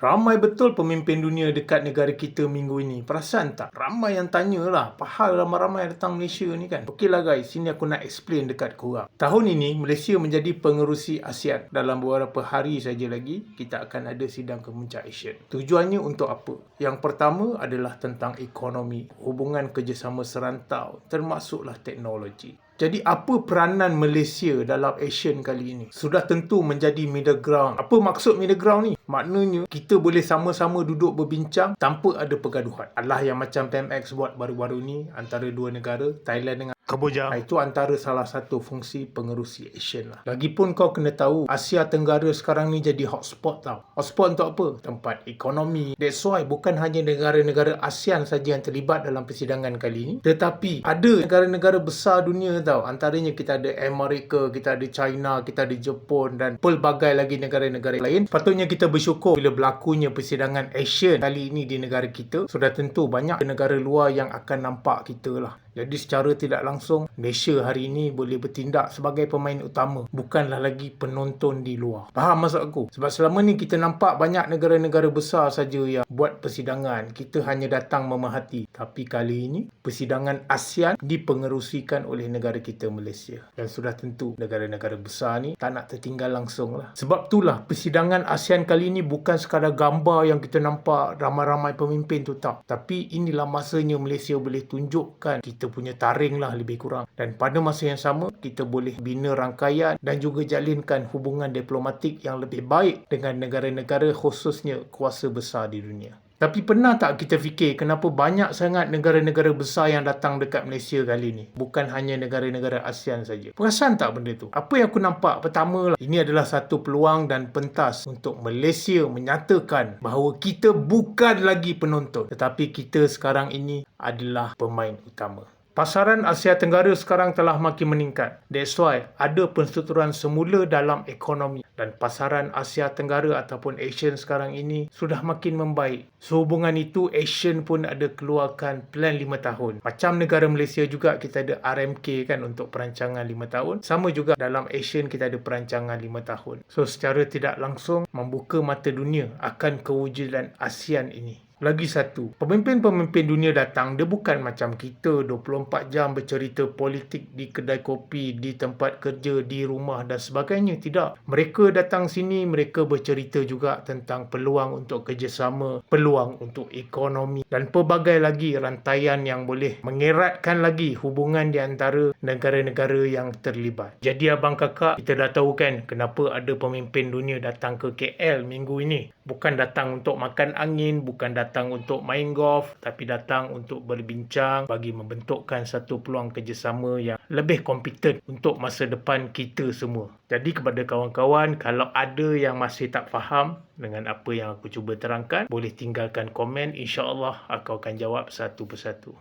Ramai betul pemimpin dunia dekat negara kita minggu ini. Perasan tak? Ramai yang tanya lah. Pahal ramai-ramai datang Malaysia ni kan. Okeylah guys, sini aku nak explain dekat korang. Tahun ini, Malaysia menjadi pengerusi ASEAN. Dalam beberapa hari saja lagi, kita akan ada sidang kemuncak ASEAN. Tujuannya untuk apa? Yang pertama adalah tentang ekonomi, hubungan kerjasama serantau, termasuklah teknologi. Jadi apa peranan Malaysia dalam Asian kali ini? Sudah tentu menjadi middle ground. Apa maksud middle ground ni? Maknanya kita boleh sama-sama duduk berbincang tanpa ada pergaduhan. Allah yang macam PMX buat baru-baru ni antara dua negara, Thailand dengan Kamboja. Ha, itu antara salah satu fungsi pengerusi Asian lah. Lagipun kau kena tahu, Asia Tenggara sekarang ni jadi hotspot tau. Hotspot untuk apa? Tempat ekonomi. That's why bukan hanya negara-negara ASEAN saja yang terlibat dalam persidangan kali ini. Tetapi ada negara-negara besar dunia tau. Antaranya kita ada Amerika, kita ada China, kita ada Jepun dan pelbagai lagi negara-negara lain. Patutnya kita bersyukur bila berlakunya persidangan Asian kali ini di negara kita. Sudah tentu banyak negara luar yang akan nampak kita lah. Jadi secara tidak langsung Malaysia hari ini boleh bertindak sebagai pemain utama bukanlah lagi penonton di luar. Faham maksud aku? Sebab selama ni kita nampak banyak negara-negara besar saja yang buat persidangan. Kita hanya datang memerhati. Tapi kali ini persidangan ASEAN dipengerusikan oleh negara kita Malaysia. Dan sudah tentu negara-negara besar ni tak nak tertinggal langsung lah. Sebab itulah persidangan ASEAN kali ini bukan sekadar gambar yang kita nampak ramai-ramai pemimpin tu tak. Tapi inilah masanya Malaysia boleh tunjukkan kita punya taring lah lebih kurang. Dan pada masa yang sama, kita boleh bina rangkaian dan juga jalinkan hubungan diplomatik yang lebih baik dengan negara-negara khususnya kuasa besar di dunia. Tapi pernah tak kita fikir kenapa banyak sangat negara-negara besar yang datang dekat Malaysia kali ni? Bukan hanya negara-negara ASEAN saja. Perasan tak benda tu? Apa yang aku nampak pertama lah, ini adalah satu peluang dan pentas untuk Malaysia menyatakan bahawa kita bukan lagi penonton. Tetapi kita sekarang ini adalah pemain utama. Pasaran Asia Tenggara sekarang telah makin meningkat. That's why ada penstrukturan semula dalam ekonomi dan pasaran Asia Tenggara ataupun Asian sekarang ini sudah makin membaik. Sehubungan itu Asian pun ada keluarkan plan 5 tahun. Macam negara Malaysia juga kita ada RMK kan untuk perancangan 5 tahun. Sama juga dalam Asian kita ada perancangan 5 tahun. So secara tidak langsung membuka mata dunia akan kewujudan ASEAN ini. Lagi satu, pemimpin-pemimpin dunia datang, dia bukan macam kita 24 jam bercerita politik di kedai kopi, di tempat kerja, di rumah dan sebagainya. Tidak. Mereka datang sini, mereka bercerita juga tentang peluang untuk kerjasama, peluang untuk ekonomi dan pelbagai lagi rantaian yang boleh mengeratkan lagi hubungan di antara negara-negara yang terlibat. Jadi abang kakak, kita dah tahu kan kenapa ada pemimpin dunia datang ke KL minggu ini. Bukan datang untuk makan angin, bukan datang datang untuk main golf tapi datang untuk berbincang bagi membentukkan satu peluang kerjasama yang lebih kompeten untuk masa depan kita semua. Jadi kepada kawan-kawan kalau ada yang masih tak faham dengan apa yang aku cuba terangkan boleh tinggalkan komen insya-Allah aku akan jawab satu persatu.